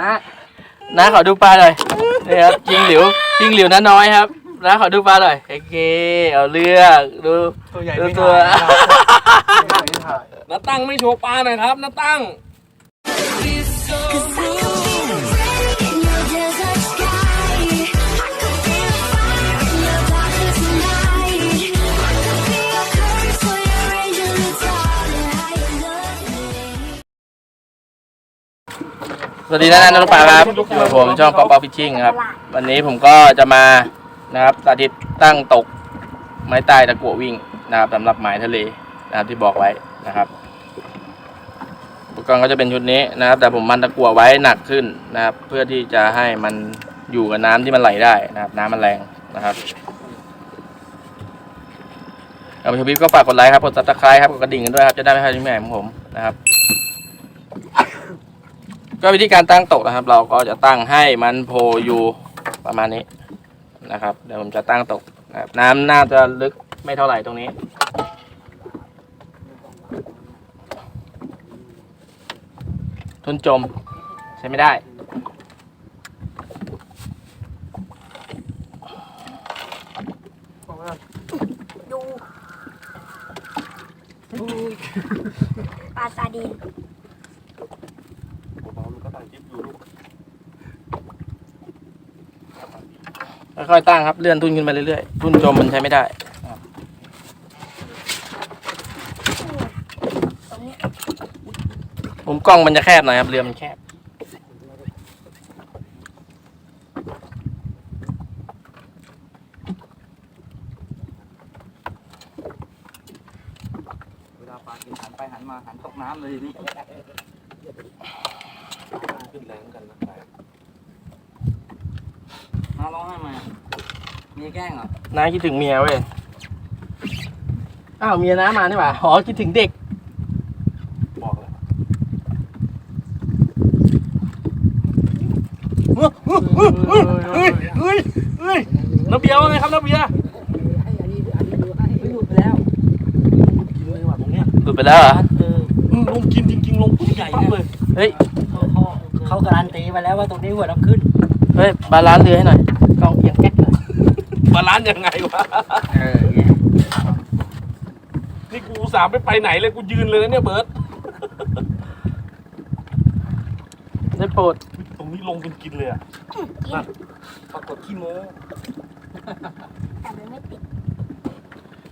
นะนะขอดูปลาหน่อยนี่ครับจิงหลิวจิงหลิวน้าน้อยครับนะขอดูปลาหน่อยโอเคเอาเลือกดูตัวใหญ่ดูไม่ตัวถ่ายไม่ถ่าย น้าตั้งไม่โชว์ปลาหน่อยครับน้าตั้ง Cause I could สวัสดีนะนักปลาครับอยู่กับผมช่องป๊อปป๊อปฟิชชิ่งครับ วันนี้ผมก็จะมานะครับสาธิตตั้งตกไม้ใต้ตะกั่ววิ่งนะครับสำหรับหมายทะเลนะครับที่บอกไว้นะครับอุปกรณ์ก็จะเป็นชุดนี้นะครับ แต่ผมมันตะกั่วไว้หนักขึ้นนะครับ เพื่อที่จะให้มันอยู่กับน้ำที่มันไหลได้นะครับ น้ำมันแรงนะครับเอาไปชมคลิปก็ฝากกดไลค์ครับกดซับสไครต์ครับกดกระดิ่งกันด้วยครับจะได้ไม่พลาดคลิปใหม่ของผมนะครับ ก็วิธีการตั้งโต๊ะนะครับ เราก็จะตั้งให้มันโผล่อยู่ประมาณนี้นะครับเดี๋ยวผมจะตั้งโต๊ะนะครับน้ำน่าจะลึกไม่เท่าไหร่ตรงนี้ ทุนจมใช้ไม่ได้ดูปลาซาดีน ค่อยๆตั้งครับ เลื่อนทุนขึ้นไปเรื่อยๆทุนจมมันใช้ไม่ได้ตรงนี้มุมกล้องมันจะแคบหน่อยครับ เรือมันแคบเวลาปลากินหันไปหันมาหันตกน้ำเลยนี่ ขึ้นแรงกันนะน้าร้องไห้ไหมมีแกล้งเหรอ น้าคิดถึงเมียเว้ย อ้าวเมียน้ามานี่หว่าอ๋อคิดถึงเด็ก บอกเลยเฮ้ยเฮ้ยเฮ้ยน้าเบียร์ว่าไงครับน้าเบียร์ไม่หยุดไปแล้วกินเลยว่ะตรงเนี้ยหลุดไปแล้วเหรอ เออลงกินจริงๆลงปุ๊บใหญ่เลย เฮ้ย เขาเขาเขาการันตีมาแล้วว่าตรงนี้หัวน้ำขึ้น เฮ้ย บาลานซ์เรือให้หน่อยกล้องเอียงแก๊กหน่อยบาลานซ์ยังไงวะ เออนี่กูอุตสามไปไปไหนเลยกูยืนเลยนะเนี่ยเบิร์ตได้โปรดตรงนี้ลงจนกินเลยอะนั่นปรากฏขี้โม้แต่มันไม่ติด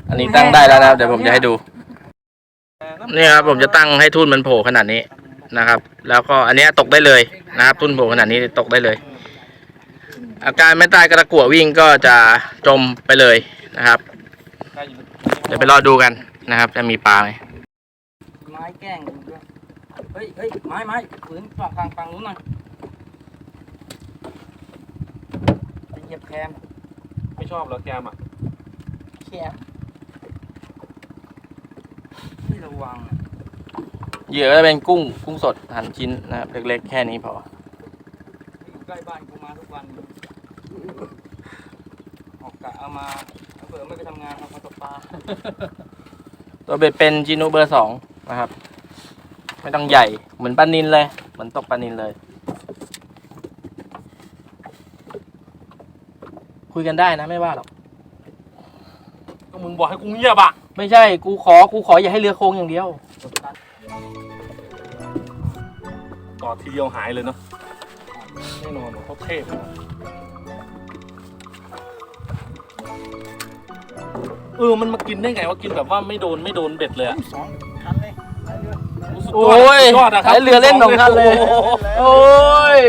อันนี้ตั้งได้แล้วนะครับเดี๋ยวผมจะให้ดู นี่ครับผมจะตั้งให้ทุ่นมันโผล่ขนาดนี้ นะครับ แล้วก็อันเนี้ยตกได้เลยนะครับ ทุ่นโผล่ขนาดนี้ตกได้เลย อาการไม่ตายกระกัววิ่งก็จะจมไปเลยนะครับ เดี๋ยวไปรอดูกันนะครับ จะมีปลาไหมไม้แกล้งด้วยเฮ้ยเฮ้ยไม้ไม้ฝืนฝั่งฝั่งฝั่งนู้นหน่อยจะเหยียบแคมไม่ชอบเหรอแกมอะแคมไม่ระวังอะ เหยื่อก็จะเป็นกุ้งกุ้งสดหั่นชิ้นนะครับเล็กๆ แค่นี้พอ อยู่ใกล้บ้านกูมาทุกวัน ออกกะเอามาเผื่อไม่ไปทำงานเอามาตกปลาตัวเบ็ดเป็นจินูเบอร์สองนะครับ ไม่ต้องใหญ่เหมือนปลานินเลย เหมือนตกปลานินเลย คุยกันได้นะไม่ว่าหรอก ก็มึงบอกให้กูเงียบอะ ไม่ใช่กูขอกูขออย่าให้เรือโค้งอย่างเดียว ทีเดียวหายเลยเนาะแน่นอนเขาเทพอะเออมันมากินได้ไงว่ากินแบบว่าไม่โดนไม่โดนเบ็ดเลยอะสองคันเลยไปเรือสุดโอ้ยสุดยอดอะครับใช้เรือเล่นสองคันเลย โอ้โหโอ้ย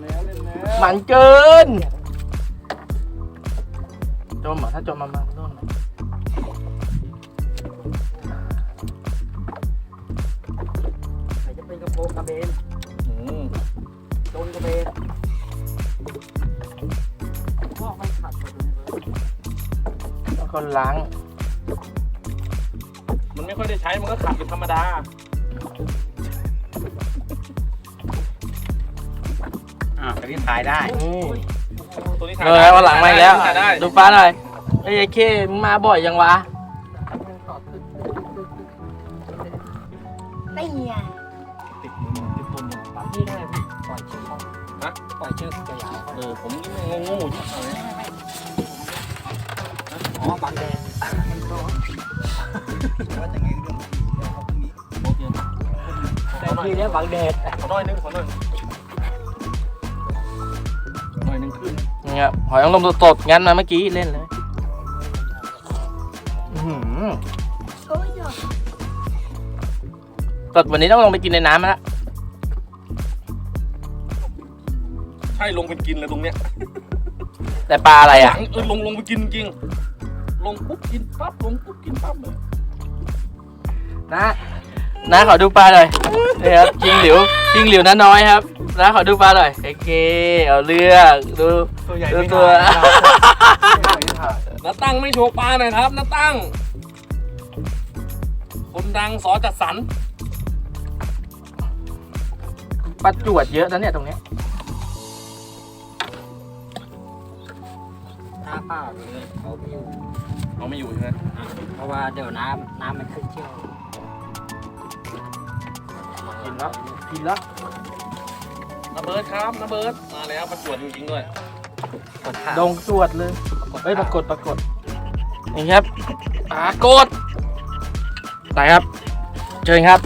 แล้วเล่นแล้วหมันเกิน จมเหรอะถ้าจมมามาโน่นใค รจะเป็นกระโปรงกระเบนอืมโดนกระเบนพ่อไม่ขัดเลยเลยแล้วก็ล้าง มันไม่ค่อยได้ใช้ มันก็ขัดเป็นธรรมดา อ่าแต่นี่ถ่ายได้นี่ตัวนี้ถ่ายเออวันหลังมาอีกแล้ว ถ่ายได้ ดูฟ้าหน่อยไอ้ยไอ้เคมึงมาบ่อยยังวะ อยเชือกจะยาวเออผมนี่งงงๆอยู่อะไรอ๋อบังแดดมันร้อนโอเคแต่ทีเนี้บังแดดขอหน่อยนึงขอหน่อยหน่อยนึงขึ้นนี่ครับหอยนางรมสดๆงั้นมาเมื่อกี้เล่นเลยสดวันนี้ต้องลงไปกินในน้ำแล้ว ใช่ลงไปกินเลยตรงเนี้ยแต่ปลาอะไรอะเออลงลงไปกินจริงลงปุ๊บกินปั๊บลงปุ๊บกินปั๊บเลยนะนะขอดูปลาหน่อยนี่ครับจิงหลิวจิงหลิวน้าน้อยครับนะขอดูปลาหน่อยโอเคเอาเรื่องดู ตัวใหญ่ดูไม่ตัวได้น้าตั้งไม่โชว์ปลาหน่อยครับน้าตั้ง คนดังสอจัดสรรปลาจวดเยอะนะเนี่ยตรงเนี้ย เปล่าเลยเขาไม่อยู่เอาไม่อยู่ใช่ไหมเพราะว่าเดี๋ยวน้ำน้ำมันขึ้นเชี่ยวกินแล้วกินแล้วน้าเบิร์ดครับน้าเบิร์ดมาแล้วประจวดจริงๆด้วยกดข้าวดงจวดเลยเฮ้ยปรากฏปรากฏนี่ครับปรากฏไปครับเชิญครับ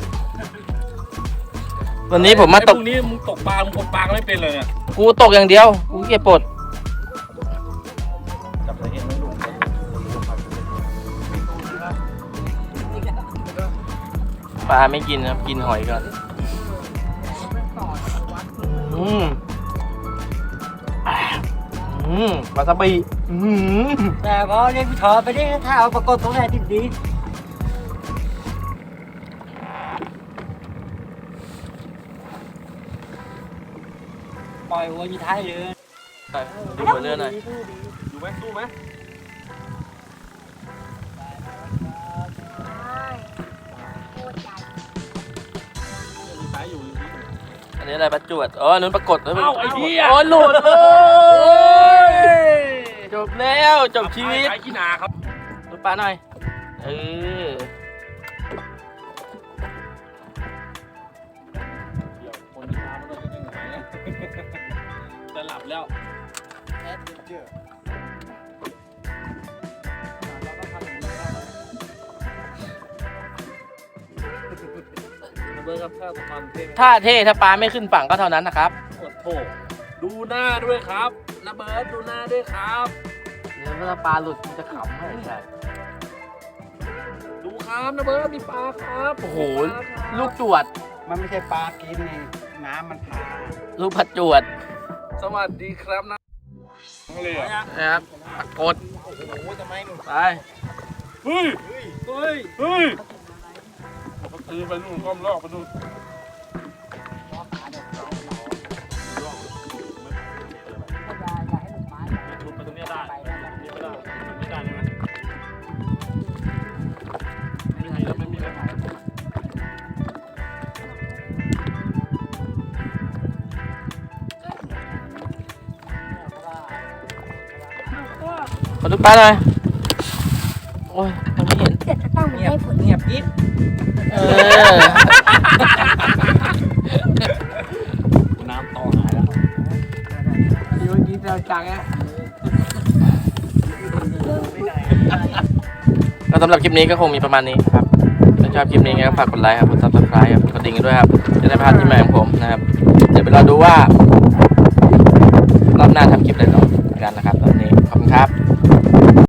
วันนี้ผมมาตกไอ้พวนี้มึงตกปลามึงตกปลาก็ไม่เป็นเลยเนี่ยกูตกอย่างเดียว กูเก็บปลด ลาไม่กินครับ กินหอยก่อน อืมอ่าอืมวาซาบิอืมแต่พอเรียกพี่ถอไปได้ถ้าเอาปรากฏตรงไหนดีดีปล่อยหัวยีท้ายเรือไปดูหัวเรือหน่อย อยู่ไหมสู้ไหม อันนี้อะไรปลาจวดอ๋ออันนู้นปรากฏแล้วเอ้าไอ้เหี้ยโอ้หลุดเลยจบแล้วจบชีวิตสายขี้หนาครับดูปลาหน่อย เออเดี๋ยวคนที่มามันก็จะยังไงจะหลับแล้วเบอร์ ครับถ้าตอนเพ่งถ้าเท่ถ้าปลาไม่ขึ้นฝั่งก็เท่านั้นนะครับกดโถดูหน้าด้วยครับนะเบิร์ดดูหน้าด้วยครับ เดี๋ยวถ้าปลาหลุดมันจะขำให้ใช่ดูครับนะเบิร์ดมีปลาครับโอ้โหมีปลาครับลูกจวดมันไม่ใช่ปลากินนี่น้ำมันผ่าลูกผัดจวด สวัสดีครับนะเลยอะนะครับปรากฏโอ้โหทำไมหนูไปเฮ้ยเฮ้ยเฮ้ย เขาซื้อไปนู่นก้อมลอกไปนู่นชุดไปตรงเนี้ยได้นี่ไม่ได้ไม่ได้เลยนะไม่ให้แล้วไม่มีแล้วขอดูปลาหน่อยโอ้ยมันไม่เห็นเดี๋ยวจะต้องไม่เงียบได้ผล เงียบกิ๊บ เออ น้ำต่อหายแล้วเมื่อกี้เราจังอะก็สำหรับคลิปนี้ก็คงมีประมาณนี้ครับถ้าชอบคลิปนี้ก็ฝากกดไลค์ครับ กด subscribe ครับ กดดิ่งกันด้วยครับ จะได้ไม่พลาดที่ใหม่ของผมนะครับ เดี๋ยวไปรอดูว่ารอบหน้าทำคลิปอะไรต่อกันนะครับตอนนี้ ขอบคุณครับ